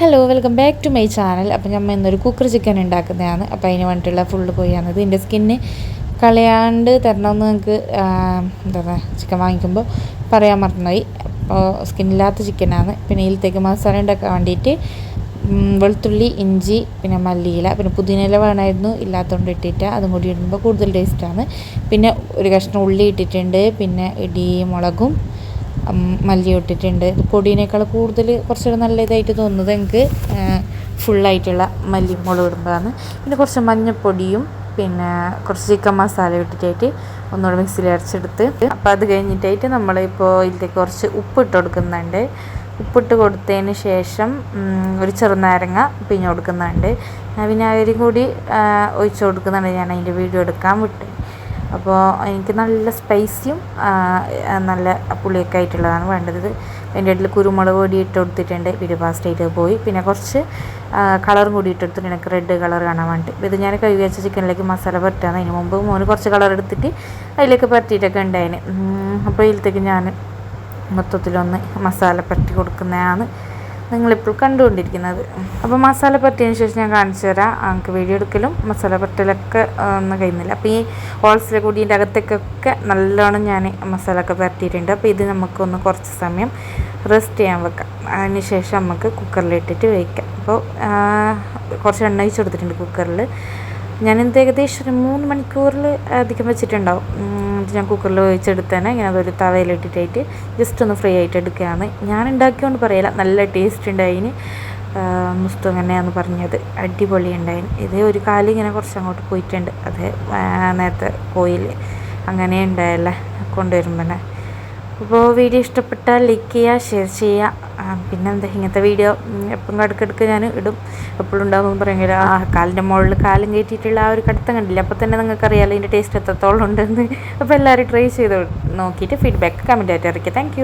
Hello welcome back to my channel അപ്പോൾ നമ്മൾ ഇന്നൊരു കുക്കർ ചിക്കൻ ഉണ്ടാക്കുന്നതാണ്. അപ്പോൾ അതിന് വേണ്ടിയിട്ടുള്ള ഫുള്ള് പോയാണത് ഇതിന്റെ സ്കിന്ന് കളയാണ്ട് തരണമെന്ന് നിങ്ങൾക്ക് എന്താ പറയുക ചിക്കൻ വാങ്ങിക്കുമ്പോൾ പറയാൻ മറന്നുപോയി. അപ്പോൾ സ്കിന്നില്ലാത്ത ചിക്കനാണ് പിന്നെ ഇതിലത്തേക്ക് മസാല ഉണ്ടാക്കാൻ വേണ്ടിയിട്ട് വെളുത്തുള്ളി ഇഞ്ചി പിന്നെ മല്ലിയില പിന്നെ പുതിനയില വേണമായിരുന്നു. ഇല്ലാത്തതുകൊണ്ട് ഇട്ടിട്ട് അതും കൂടി ഇടുമ്പോൾ കൂടുതൽ ടേസ്റ്റാണ് പിന്നെ ഒരു കഷ്ണം ഉള്ളി ഇട്ടിട്ടുണ്ട്. പിന്നെ ഇടി മുളകും മല്ലി ഇട്ടിട്ടുണ്ട് പൊടിയേക്കാൾ കൂടുതൽ കുറച്ചുകൂടെ നല്ല ഇതായിട്ട് തോന്നുന്നത് എനിക്ക് ഫുള്ളായിട്ടുള്ള മല്ലി മുളക് ഇടുമ്പോഴാണ് പിന്നെ കുറച്ച് മഞ്ഞൾപ്പൊടിയും പിന്നെ കുറച്ച് ചിക്കൻ മസാല ഇട്ടിട്ടായിട്ട് ഒന്നുകൂടെ മിക്സിയിൽ അരച്ചെടുത്ത്. അപ്പോൾ അത് കഴിഞ്ഞിട്ടായിട്ട് നമ്മളിപ്പോൾ ഇതിലേക്ക് കുറച്ച് ഉപ്പിട്ട് കൊടുക്കുന്നുണ്ട്. ഉപ്പിട്ട് കൊടുത്തതിന് ശേഷം ഒരു ചെറുനാരങ്ങ പിഞ്ഞ് കൊടുക്കുന്നുണ്ട്. വിനാഗിരി കൂടി ഒഴിച്ചു കൊടുക്കുന്നുണ്ട്. ഞാൻ അതിന്റെ വീഡിയോ എടുക്കാൻ വിട്ട്. അപ്പോൾ എനിക്ക് നല്ല സ്പൈസിയും നല്ല പുളിയൊക്കെ ആയിട്ടുള്ളതാണ് വേണ്ടത്. അതിന്റെ ഇടയിൽ കുരുമുളക് പൊടി ഇട്ട് കൊടുത്തിട്ടുണ്ട്. പിന്നെ പാസ്റ്റായിട്ട് പോയി. പിന്നെ കുറച്ച് കളറും കൂടി ഇട്ട് കൊടുത്തിട്ടുണ്ട്. എനിക്ക് റെഡ് കളർ കാണാൻ വേണ്ടി ഇത് ഞാൻ കഴുകി വെച്ച ചിക്കനിലേക്ക് മസാല പറ്റാന്ന് അതിന് മുമ്പ് മോന് കുറച്ച് കളർ എടുത്തിട്ട് അതിലേക്ക് പറ്റിയിട്ടൊക്കെ ഉണ്ടായിന്. അപ്പോൾ ഇതിലത്തേക്ക് ഞാൻ മൊത്തത്തിലൊന്ന് മസാല പറ്റി കൊടുക്കുന്നതാണ്. നിങ്ങളിപ്പോൾ കണ്ടുകൊണ്ടിരിക്കുന്നത്. അപ്പോൾ മസാല പറ്റിയതിന് ശേഷം ഞാൻ കാണിച്ചു തരാം. നമുക്ക് വീഡിയോ എടുക്കലും മസാല പറ്റലൊക്കെ ഒന്നും കഴിയുന്നില്ല. അപ്പോൾ ഈ ഹോൾസിലെ കൂടിന്റെ അകത്തേക്കൊക്കെ നല്ലോണം ഞാൻ മസാല ഒക്കെ പരത്തിയിട്ടുണ്ട്. അപ്പോൾ ഇത് നമുക്കൊന്ന് കുറച്ച് സമയം റെസ്റ്റ് ചെയ്യാൻ വെക്കാം. അതിന് ശേഷം നമുക്ക് കുക്കറിലിട്ടിട്ട് വയ്ക്കാം അപ്പോൾ കുറച്ച് എണ്ണ ഒഴിച്ച് കൊടുത്തിട്ടുണ്ട് കുക്കറിൽ ഞാനെന്ത് ഏകദേശം ഒരു മൂന്ന് മണിക്കൂറിൽ അധികം വെച്ചിട്ടുണ്ടാവും. ഞാൻ കുക്കറിൽ ഒഴിച്ചെടുത്തേനെ ഇങ്ങനെ അതൊരു തവയിലിട്ടിട്ടായിട്ട് ജസ്റ്റ് ഒന്ന് ഫ്രൈ ആയിട്ട് എടുക്കുകയാണ്. ഞാൻ ഉണ്ടാക്കിയോണ്ട് പറയില്ല നല്ല ടേസ്റ്റ് ഉണ്ടായിന് മുസ്തു അങ്ങനെയാന്ന് പറഞ്ഞത്. അടിപൊളി ഉണ്ടായിന് ഇത് ഒരു കാലം ഇങ്ങനെ കുറച്ച് അങ്ങോട്ട് പോയിട്ടുണ്ട്. അത് നേരത്തെ കോയിൽ അങ്ങനെ ഉണ്ടായല്ലേ കൊണ്ടുവരുമ്പോൾ അപ്പോൾ വീഡിയോ ഇഷ്ടപ്പെട്ടാൽ ലൈക്ക് ചെയ്യുക ഷെയർ ചെയ്യുക പിന്നെ എന്താ ഇങ്ങനത്തെ വീഡിയോ എപ്പം ഇടയ്ക്കിടയ്ക്ക് ഞാൻ ഇടും. എപ്പോഴും ഉണ്ടാകുമെന്ന് പറയുമെങ്കിൽ ആ കാലിന്റെ മുകളിൽ കാലം കയറ്റിയിട്ടുള്ള ആ ഒരു കടത്തം കണ്ടില്ല? അപ്പോൾ തന്നെ നിങ്ങൾക്ക് അറിയാമല്ലോ ഇതിന്റെ ടേസ്റ്റ് എത്രത്തോളം ഉണ്ടെന്ന്. അപ്പോൾ എല്ലാവരും ട്രൈ ചെയ്ത് നോക്കിയിട്ട് ഫീഡ്ബാക്ക് കമന്റായിട്ട് ഇറക്കി താങ്ക്